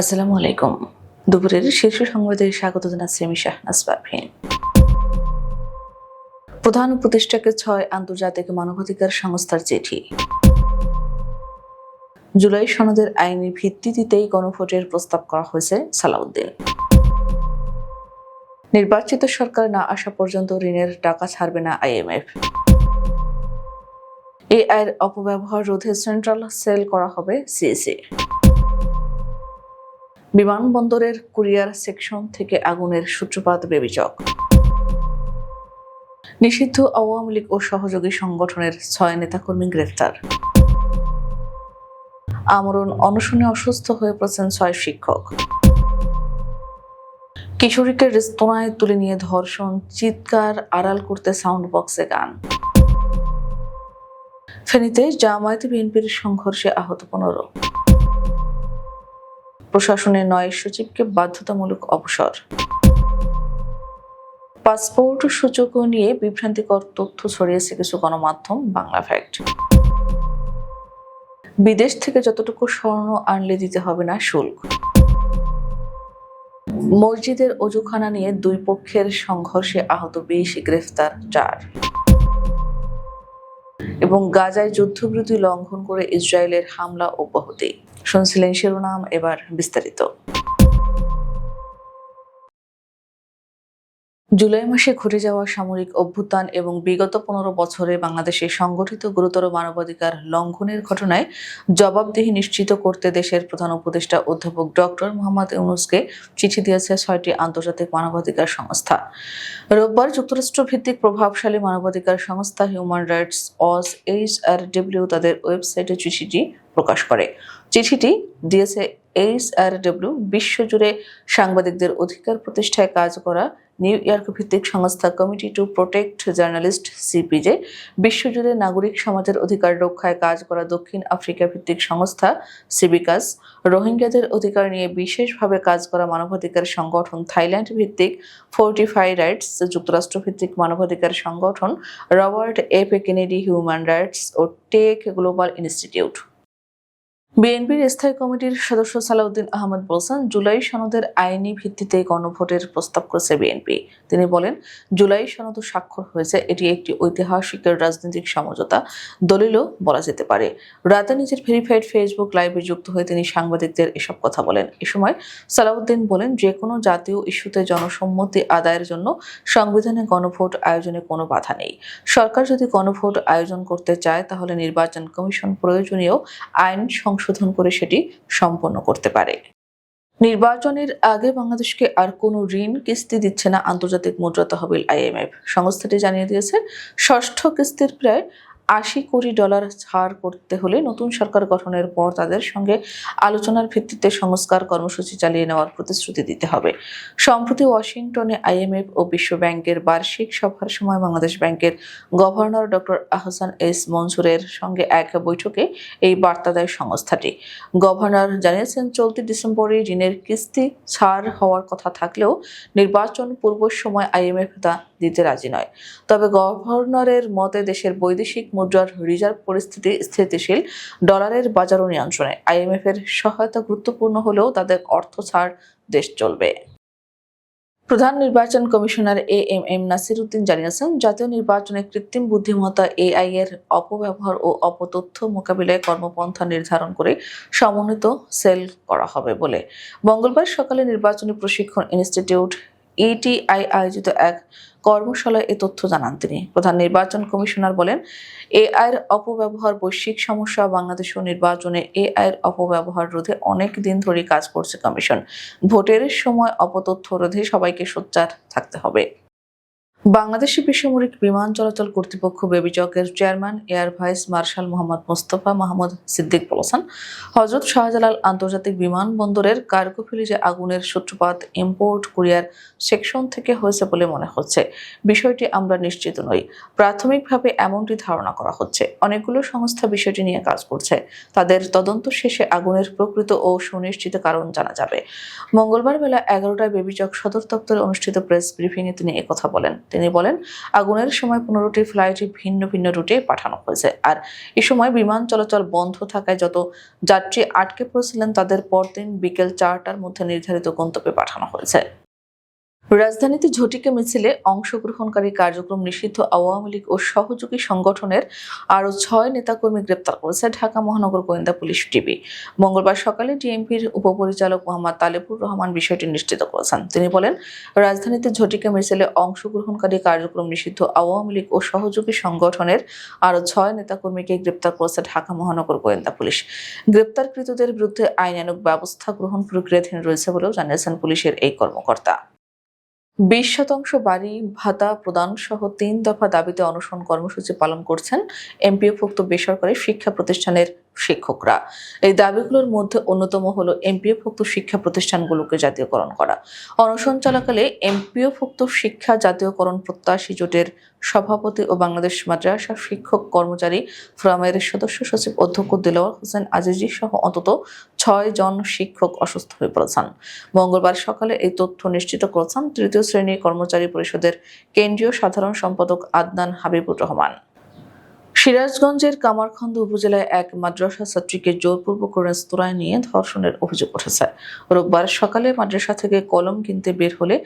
আসসালামু আলাইকুম। দুপুরের শীর্ষ সংবাদে স্বাগত জানাচ্ছি আমি শাহনাজ পারভিন। প্রধান উপদেষ্টাকে ছয় আন্তর্জাতিক মানবাধিকার সংস্থার চিঠি। জুলাই সনদের আইনি ভিত্তি দিতেই গণভোটের প্রস্তাব করা হয়েছে সালাউদ্দিন। নির্বাচিত সরকার না আসা পর্যন্ত ঋণের টাকা ছাড়বে না আইএমএফ। এই আয়ের অপব্যবহার রোধে সেন্ট্রাল সেল করা হবে সিএসি বিমানবন্দরের কুরিয়ার সেকশন থেকে আগুনের সূত্রপাত, বেবিচক। নিষিদ্ধ আওয়ামী লীগ ও সহযোগী সংগঠনের ছয় নেতাকর্মী গ্রেফতার। আমরণ অনশনে অসুস্থ হয়ে পড়েছেন ছয় শিক্ষক। কিশোরীকে রেস্তোরাঁয় তুলে নিয়ে ধর্ষণ, চিৎকার, আড়াল করতে সাউন্ড বক্সে গান। ফেনীতে জামায়াত বিএনপির সংঘর্ষে আহত পনেরো। প্রশাসনের নয়, সচিবকে বাধ্যতামূলক অবসর। পাসপোর্ট সূচক নিয়ে বিভ্রান্তিকর তথ্য ছড়িয়েছে কিছু গণমাধ্যম, বাংলা ফ্যাক্ট। বিদেশ থেকে যতটুকু স্বর্ণ আনলে দিতে হবে না শুল্ক। মসজিদের অজুখানা নিয়ে দুই পক্ষের সংঘর্ষে আহত বিশ গ্রেফতার, চার। এবং গাজায় যুদ্ধবিরতি লঙ্ঘন করে ইসরায়েলের হামলা অব্যাহতি। শুনছিলেন শিরোনাম এবার বিস্তারিত। জুলাই মাসে ঘটে যাওয়া সামরিক অভ্যুত্থান এবং বিগত পনেরো বছরে বাংলাদেশে সংগঠিত গুরুতর মানবাধিকার লঙ্ঘনের ঘটনায় জবাবদিহি নিশ্চিত করতে দেশের প্রধান উপদেষ্টা অধ্যাপক ডক্টর মোহাম্মদ ইউনুসকে চিঠি দিয়েছে ছয়টি আন্তর্জাতিক মানবাধিকার সংস্থা। রোববার যুক্তরাষ্ট্র ভিত্তিক প্রভাবশালী মানবাধিকার সংস্থা হিউম্যান রাইটস, অস, এইচ আর ডব্লিউ তাদের ওয়েবসাইটে চিঠিটি প্রকাশ করে। চিঠিটি ডিএসএ এইচ আর ডব্লিউ বিশ্বজুড়ে সাংবাদিকদের অধিকার প্রতিষ্ঠায় কাজ করা নিউ ইয়র্ক ভিত্তিক সংস্থা committee to protect journalist, CPJ, বিশ্বজুড়ে নাগরিক সমাজের অধিকার রক্ষায় কাজ করা দক্ষিণ আফ্রিকা ভিত্তিক সংস্থা, সিবিকাস, রোহিঙ্গাদের অধিকার নিয়ে বিশেষভাবে কাজ করা মানবাধিকার সংগঠন থাইল্যান্ড ভিত্তিক ফোর্টিফাই রাইটস, যুক্তরাষ্ট্র ভিত্তিক মানবাধিকার সংগঠন Robert F A Kennedy human rights O tech global institute. বিএনপির স্থায়ী কমিটির সদস্য সালাউদ্দিন আহমদ বলছেন, জুলাই সনদের আইনি ভিত্তিতে গণভোটের প্রস্তাব করেছে বিএনপি। তিনি বলেন, জুলাই সনদ স্বাক্ষর হয়েছে, এটি একটি ঐতিহাসিক রাজনৈতিক সমঝোতা। দলিলও বলা যেতে পারে। রাতে নিজের ভেরিফাইড ফেসবুক লাইভে যুক্ত হয়ে তিনি সাংবাদিকদের এসব কথা বলেন। এ সময় সালাউদ্দিন বলেন, যে কোনো জাতীয় ইস্যুতে জনসম্মতি আদায়ের জন্য সংবিধানে গণভোট আয়োজনে কোনো বাধা নেই। সরকার যদি গণভোট আয়োজন করতে চায়, তাহলে নির্বাচন কমিশন প্রয়োজনীয় আইন সংশোধন করে সেটি সম্পন্ন করতে পারে। নির্বাচনের আগে বাংলাদেশকে আর কোনো ঋণ কিস্তি দিচ্ছে না আন্তর্জাতিক মুদ্রা তহবিল আইএমএফ। সংস্থাটি জানিয়ে দিয়েছে, ষষ্ঠ কিস্তির প্রায় আশি কোটি ডলার ছাড় করতে হলে নতুন সরকার গঠনের পর তাদের সঙ্গে আলোচনার ভিত্তিতে সংস্কার কর্মসূচি চালিয়ে নেওয়ার প্রতিশ্রুতি দিতে হবে। সম্প্রতি ওয়াশিংটনে আইএমএফ ও বিশ্ব ব্যাংকের বার্ষিক সভার সময় বাংলাদেশ ব্যাংকের গভর্নর ডক্টর আহসান এস মনসুরের সঙ্গে এক বৈঠকে এই বার্তা দেয় সংস্থাটি। গভর্নর জানিয়েছেন, চলতি ডিসেম্বরে ঋণের কিস্তি ছাড় হওয়ার কথা থাকলেও নির্বাচন পূর্ব সময় আইএমএফ তা দিতে রাজি নয়। তবে গভর্নরের মতে দেশের বৈদেশিক মুদ্রার রিজার্ভ পরিস্থিতি স্থিতিশীল, ডলারের বাজারও নিয়ন্ত্রণে। আইএমএফ এর সহায়তা গুরুত্বপূর্ণ হলেও তাদের অর্থ ছাড় দেশ চলবে। প্রধান নির্বাচন commissioner A M M Nasir Uddin জানিয়েছেন, জাতীয় নির্বাচনে কৃত্রিম বুদ্ধিমত্তা এআই এর অপব্যবহার ও অপতথ্য মোকাবিলায় কর্মপন্থা নির্ধারণ করে সমন্বিত সেল করা হবে বলে। মঙ্গলবার সকালে নির্বাচনী প্রশিক্ষণ ইনস্টিটিউট ইটিআই আয়োজিত এক কর্মশালায় এ তথ্য জানান তিনি। প্রধান নির্বাচন কমিশনার বলেন এআই এর অপব্যবহার, বৈশ্বিক সমস্যা বাংলাদেশেও নির্বাচনে এআই এর অপব্যবহার রোধে অনেক দিন ধরে কাজ করছে কমিশন। ভোটের সময় অপতথ্য রোধে সবাইকে সোচ্চার থাকতে হবে। বাংলাদেশি বেসামরিক বিমান চলাচল কর্তৃপক্ষ বেবিচকের chairman, air vice marshal Mohammad Mostafa Mahmud Siddique বলেছেন হজরত শাহজালাল আন্তর্জাতিক বিমানবন্দরের কার্গো ফিলিজে আগুনের সূত্রপাত ইম্পোর্ট কুরিয়ার সেকশন থেকে হয়েছে বলে মনে হচ্ছে। বিষয়টি আমরা নিশ্চিত নই। প্রাথমিকভাবে এমনটি ধারণা করা হচ্ছে। অনেকগুলো সংস্থা বিষয়টি নিয়ে কাজ করছে। তাদের তদন্ত শেষে আগুনের প্রকৃত ও সুনিশ্চিত কারণ জানা যাবে। মঙ্গলবার বেলা এগারোটায় বেবিচক সদর দপ্তরে অনুষ্ঠিত প্রেস ব্রিফিংয়ে তিনি একথা বলেন। তিনি বলেন, আগুনের সময় পনেরোটি ফ্লাইট ভিন্ন ভিন্ন রুটে পাঠানো হয়েছে। আর এ সময় বিমান চলাচল বন্ধ থাকায় যত যাত্রী আটকে পড়েছিলেন, তাদের পরদিন বিকেল চারটার মধ্যে নির্ধারিত গন্তব্যে পাঠানো হয়েছে। রাজধানীতে ঝটিকা মিছিলে অংশগ্রহণকারী কার্যক্রম নিষিদ্ধ আওয়ামী লীগ ও সহযোগী সংগঠনের আরও ছয় নেতাকর্মী গ্রেপ্তার করেছে ঢাকা মহানগর গোয়েন্দা পুলিশ টিভি মঙ্গলবার সকালে ডিএমপির উপপরিচালক মোহাম্মদ তালেবুর রহমান বিষয়টি নিশ্চিত করেছেন। তিনি বলেন, রাজধানীতে ঝটিকা মিছিলে অংশগ্রহণকারী কার্যক্রম নিষিদ্ধ আওয়ামী লীগ ও সহযোগী সংগঠনের আরও ছয় নেতাকর্মীকে গ্রেপ্তার করেছে ঢাকা মহানগর গোয়েন্দা পুলিশ। গ্রেপ্তারকৃতদের বিরুদ্ধে আইনানুগ ব্যবস্থা গ্রহণ প্রক্রিয়াধীন রয়েছে বলেও জানিয়েছেন পুলিশের এই কর্মকর্তা। বিশ শতাংশ বাড়ি ভাতা প্রদান সহ তিন দফা দাবিতে অনশন কর্মসূচি পালন করছেন এমপিওভুক্ত বেসরকারি শিক্ষা প্রতিষ্ঠানের শিক্ষকরা। এই দাবিগুলোর মধ্যে অন্যতম হলো এমপিওভুক্ত শিক্ষা প্রতিষ্ঠানগুলোকে জাতীয়করণ করা। অনশন চলাকালে এমপিওভুক্ত শিক্ষা জাতীয়করণ প্রত্যাশী জোটের সভাপতি ও বাংলাদেশ মাদ্রাসা শিক্ষক কর্মচারী ফোরামের সদস্য সচিব অধ্যক্ষ দিলওয়ার হোসেন আজিজি সহ অন্তত ছয় জন শিক্ষক অসুস্থ হয়ে পড়েছেন। মঙ্গলবার সকালে এই তথ্য নিশ্চিত করেছেন তৃতীয় শ্রেণির কর্মচারী পরিষদের কেন্দ্রীয় সাধারণ সম্পাদক আদনান হাবিবুর রহমান। সিরাজগঞ্জের কামারখন্দ উপজেলায় এক মাদ্রাসা ছাত্রীকে জোরপূর্বক রেস্তোরাঁয় নিয়ে ধর্ষণের অভিযোগ উঠেছে। রোববার সকালে মাদ্রাসা থেকে কলম কিনতে বের হলে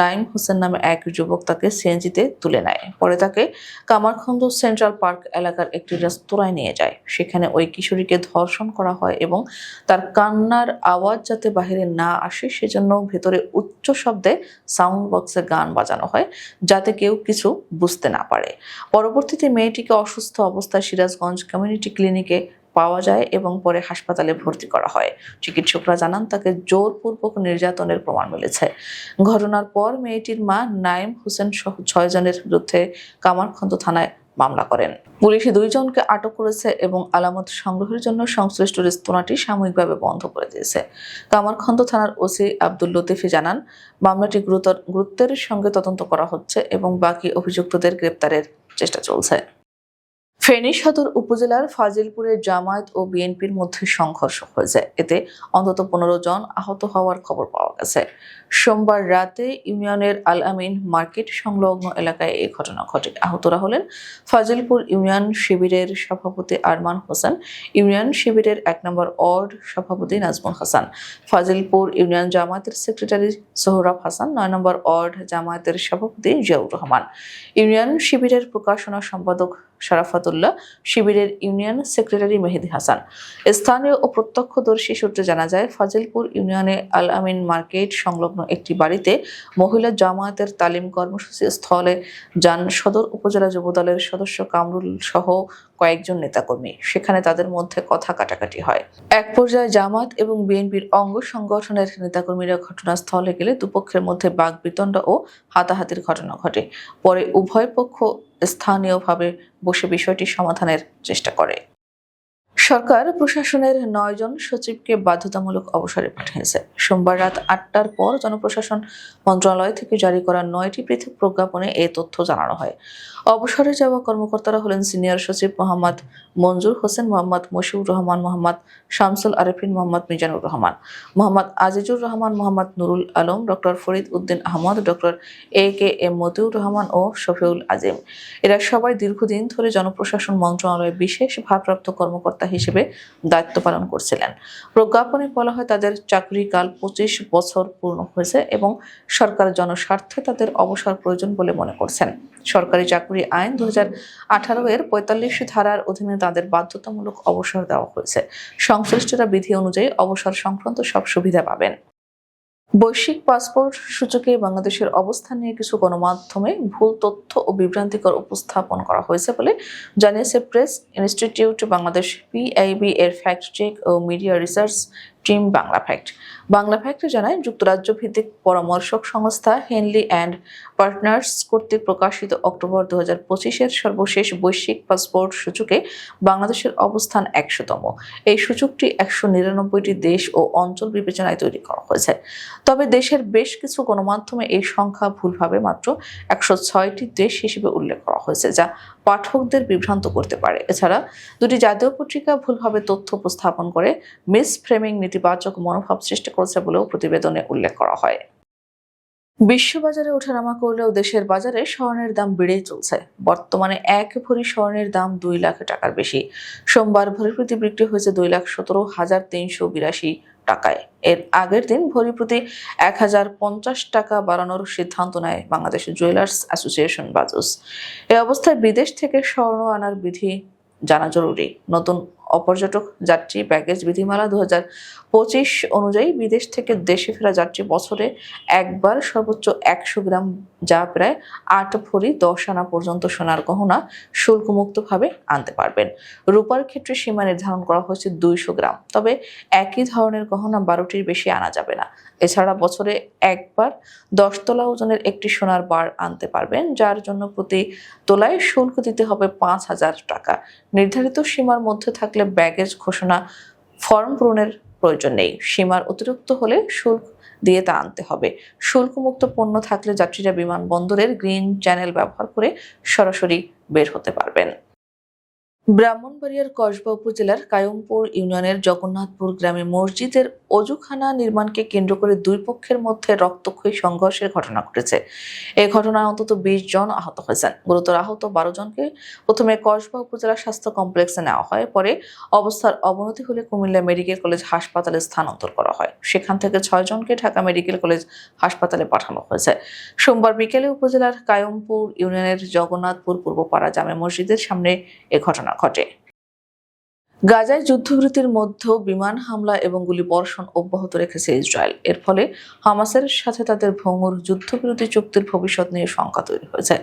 নাইম হোসেন নামে এক যুবক তাকে সিএনজিতে তুলে নেয়। পরে তাকে কামারখন্দ সেন্ট্রাল পার্ক এলাকার একটি রেস্তোরাঁয় নিয়ে যায়। সেখানে ওই কিশোরীকে ধর্ষণ করা হয় এবং তার কান্নার আওয়াজ যাতে বাহিরে না আসে সেজন্য ভেতরে উচ্চ শব্দে সাউন্ড বক্সে গান বাজানো হয় যাতে কেউ কিছু বুঝতে না পারে। পরবর্তীতে মেয়েটিকে অসুস্থ অবস্থায় সিরাজগঞ্জ কমিউনিটি ক্লিনিকে পাওয়া যায় এবং পরে হাসপাতালে ভর্তি করা হয়। চিকিৎসকরা জানান, তাকে জোরপূর্বক নির্যাতনের প্রমাণ মিলেছে। ঘটনার পর মেয়েটির মা নাইম হোসেন সহ ছয় জনের বিরুদ্ধে কামারখন্দ থানায় মামলা করেন। পুলিশ দুইজনকে আটক করেছে এবং আলামত সংগ্রহের জন্য সংশ্লিষ্ট রেস্তোরাঁটি সাময়িকভাবে বন্ধ করে দিয়েছে। কামারখন্দ থানার ওসি আব্দুল লতিফি জানান, মামলাটি গুরুতর, গুরুত্বের সঙ্গে তদন্ত করা হচ্ছে এবং বাকি অভিযুক্তদের গ্রেপ্তারের চেষ্টা চলছে। ফেনী সদর উপজেলার ফাজিলপুরে জামায়াত ও বিএনপির মধ্যে সংঘর্ষ হয়েছে। এতে অন্তত পনেরো জন আহত হওয়ার খবর পাওয়া গেছে। সোমবার রাতে ইউনিয়নের আল আমিন মার্কেট সংলগ্ন এলাকায় এই ঘটনা ঘটে। আহতরা হলেন ফাজিলপুর ইউনিয়ন শিবিরের সভাপতি আরমান হোসেন, ইউনিয়ন শিবিরের এক নম্বর ওয়ার্ড সভাপতি নাজমুল হাসান, ফাজিলপুর ইউনিয়ন জামায়াতের সেক্রেটারি সোহরাব হাসান, নয় নম্বর ওয়ার্ড জামায়াতের সভাপতি জিয়াউর রহমান। ইউনিয়ন শিবিরের প্রকাশনা সম্পাদক শারাফাতুল্লাহ, শিবিরের ইউনিয়ন সেক্রেটারি মেহেদি হাসান। স্থানীয় ও প্রত্যক্ষদর্শী সূত্রে জানা যায়, ফাজিলপুর ইউনিয়নে আল আমিন মার্কেট সংলগ্ন একটি বাড়িতে মহিলা জামায়াতের তালিম কর্মসূচি স্থলে যান সদর উপজেলা যুবদলের সদস্য কামরুল সহ কয়েকজন নেতাকর্মী। সেখানে তাদের মধ্যে কথা কাটাকাটি হয়। এক পর্যায়ে জামাত এবং বিএনপির অঙ্গ সংগঠনের নেতাকর্মীরা ঘটনাস্থলে গেলে দুপক্ষের মধ্যে বাগবিতণ্ড ও হাতাহাতির ঘটনা ঘটে। পরে উভয় পক্ষ স্থানীয়ভাবে বসে বিষয়টি সমাধানের চেষ্টা করে। সরকার প্রশাসনের নয় জন সচিবকে বাধ্যতামূলক অবসরে পাঠিয়েছে। সোমবার রাত আটটার পর জনপ্রশাসন মন্ত্রণালয় থেকে জারি করা নয়টি পৃথক প্রজ্ঞাপনে এ তথ্য জানানো হয়। অবসরে যাওয়া কর্মকর্তারা হলেন সিনিয়র সচিব Mohammad Manjur Hossain, Mohammad Mashiur Rahman, Mohammad Shamsul Arefin, Mohammad Mizanur Rahman, Mohammad Azizur Rahman, Mohammad Nurul Alam doctor Farid Uddin Ahmed doctor A K M Matiur Rahman ও শফিউল আজিম। এরা সবাই দীর্ঘদিন ধরে জনপ্রশাসন মন্ত্রণালয়ে বিশেষ ভারপ্রাপ্ত কর্মকর্তা হিসেবে দায়িত্ব পালন করছিলেন। প্রজ্ঞাপনে বলা হয়, তাদের চাকরিকাল পঁচিশ বছর পূর্ণ হয়েছে এবং সরকার জনস্বার্থে তাদের অবসর প্রয়োজন বলে মনে করছেন। সরকারি চাকরি আইন দু হাজার আঠারো এর পঁয়তাল্লিশ ধারার অধীনে তাদের বাধ্যতামূলক অবসর দেওয়া হয়েছে। সংশ্লিষ্টরা বিধি অনুযায়ী অবসর সংক্রান্ত সব সুবিধা পাবেন। বৈশ্বিক পাসপোর্ট সূচকে বাংলাদেশের অবস্থান নিয়ে কিছু গণমাধ্যমে ভুল তথ্য ও বিভ্রান্তিকর উপস্থাপন করা হয়েছে বলে জানিয়েছে প্রেস ইনস্টিটিউট বাংলাদেশ পিআইবি এর ফ্যাক্ট চেক ও media research team Bangla fact Bangla fact জানায়, যুক্তরাজ্য ভিত্তিক পরামর্শক সংস্থা হেনলি অ্যান্ড পার্টনার্স কর্তৃক প্রকাশিত অক্টোবর দু হাজার পঁচিশের সর্বশেষ বৈশ্বিক পাসপোর্ট সূচকে বাংলাদেশের অবস্থান একশোতম। এই সূচকটি একশো নিরানব্বইটি দেশ ও অঞ্চল বিবেচনায় তৈরি করা হয়েছে। তবে দেশের বেশ কিছু গণমাধ্যমে এই সংখ্যা ভুলভাবে মাত্র একশো ছয়টি দেশ হিসেবে উল্লেখ করা হয়েছে, যা পাঠকদের বিভ্রান্ত করতে পারে। এছাড়া দুটি জাতীয় পত্রিকা ভুলভাবে তথ্য উপস্থাপন করে মিস ফ্রেমিং নেতিবাচক মনোভাব সৃষ্টি করেছে বলেও প্রতিবেদনে উল্লেখ করা হয়। বিশ্ববাজারে ওঠানামা করলেও দেশের বাজারে স্বর্ণের দাম বেড়েই চলছে। বর্তমানে এক ভরি স্বর্ণের দাম দুই লাখ টাকার বেশি। সোমবার ভরি প্রতি বিক্রি হয়েছে দুই লাখ সতেরো হাজার তিনশো বিরাশি টাকায়। এর আগের দিন ভরি প্রতি এক হাজার পঞ্চাশ টাকা বাড়ানোর সিদ্ধান্ত নেয় বাংলাদেশ জুয়েলার্স অ্যাসোসিয়েশন বাজুস। এ অবস্থায় বিদেশ থেকে স্বর্ণ আনার বিধি জানা জরুরি। নতুন অপর্যটক যাত্রী প্যাকেজ বিধিমালা দু পঁচিশ অনুযায়ী বিদেশ থেকে দেশে ফেরা যাত্রী বছরে একবার সর্বোচ্চ একশো গ্রাম যা প্রায় আট ভরি দশ আনা পর্যন্ত সোনার গহনা শুল্কমুক্তভাবে আনতে পারবেন। রূপার ক্ষেত্রে সীমা নির্ধারণ করা হয়েছে দুইশো গ্রাম। তবে একই ধরনের গহনা বারোটির বেশি আনা যাবে না। এছাড়া বছরে একবার দশ তোলা ওজনের একটি সোনার বার আনতে পারবেন, যার জন্য প্রতি তোলায় শুল্ক দিতে হবে পাঁচ হাজার টাকা। নির্ধারিত সীমার মধ্যে থাকলে ব্যাগেজ ঘোষণা ফর্ম পূরণের প্রয়োজন নেই। সীমার অতিরিক্ত হলে শুল্ক দিয়ে তা আনতে হবে। শুল্কমুক্ত পণ্য থাকলে যাত্রীরা বিমানবন্দরের গ্রিন চ্যানেল ব্যবহার করে সরাসরি বের হতে পারবেন। ব্রাহ্মণবাড়িয়ার কসবা উপজেলার কায়মপুর ইউনিয়নের জগন্নাথপুর গ্রামে মসজিদের অজুখানা নির্মাণকে কেন্দ্র করে দুই পক্ষের মধ্যে রক্তক্ষয়ী সংঘর্ষের ঘটনা ঘটেছে। এই ঘটনায় অন্তত বিশ জন আহত হয়েছেন। গুরুতর আহত বারো জনকে প্রথমে কসবা উপজেলা স্বাস্থ্য কমপ্লেক্সে নেওয়া হয়, পরে অবস্থার অবনতি হলে কুমিল্লা মেডিকেল কলেজ হাসপাতালে স্থানান্তর করা হয়। সেখান থেকে ছয় জনকে ঢাকা মেডিকেল কলেজ হাসপাতালে পাঠানো হয়েছে। সোমবার বিকেলে উপজেলার কায়মপুর ইউনিয়নের জগন্নাথপুর পূর্বপাড়া জামে মসজিদের সামনে এ ঘটনা ঘটে। গাজায় যুদ্ধবিরতির মধ্যেও বিমান হামলা এবং গুলি বর্ষণ অব্যাহত রেখেছে ইসরায়েল। এর ফলে হামাসের সাথে তাদের ভঙ্গুর যুদ্ধবিরতি চুক্তির ভবিষ্যৎ নিয়ে শঙ্কা তৈরি হয়েছে।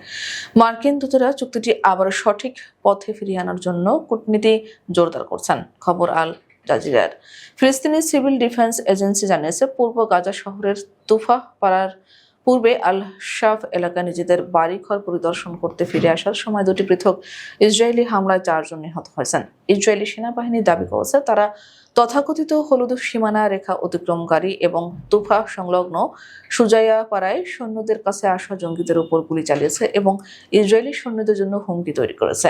মার্কিন দূতেরা চুক্তিটি আবার সঠিক পথে ফিরিয়ে আনার জন্য কূটনীতি জোরদার করছেন, খবর আল জাজিরার। ফিলিস্তিনি সিভিল ডিফেন্স এজেন্সি জানিয়েছে, পূর্ব গাজা শহরের তুফা পাড়ার পূর্বে আল শাফ এলাকা নিজেদের বাড়িঘর পরিদর্শন করতে ফিরে আসার সময় দুটি পৃথক ইসরায়েলি হামলায় চারজন নিহত হয়েছেন। ইসরায়েলি সেনাবাহিনী দাবি করেছে, তারা তথাকথিত হলুদ সীমানা রেখা অতিক্রমকারী এবং তুফা সংলগ্ন সুজাইয়া পাড়ায় সৈন্যদের কাছে আসা জঙ্গিদের উপর গুলি চালিয়েছে এবং ইসরায়েলি সৈন্যদের জন্য হুমকি তৈরি করেছে।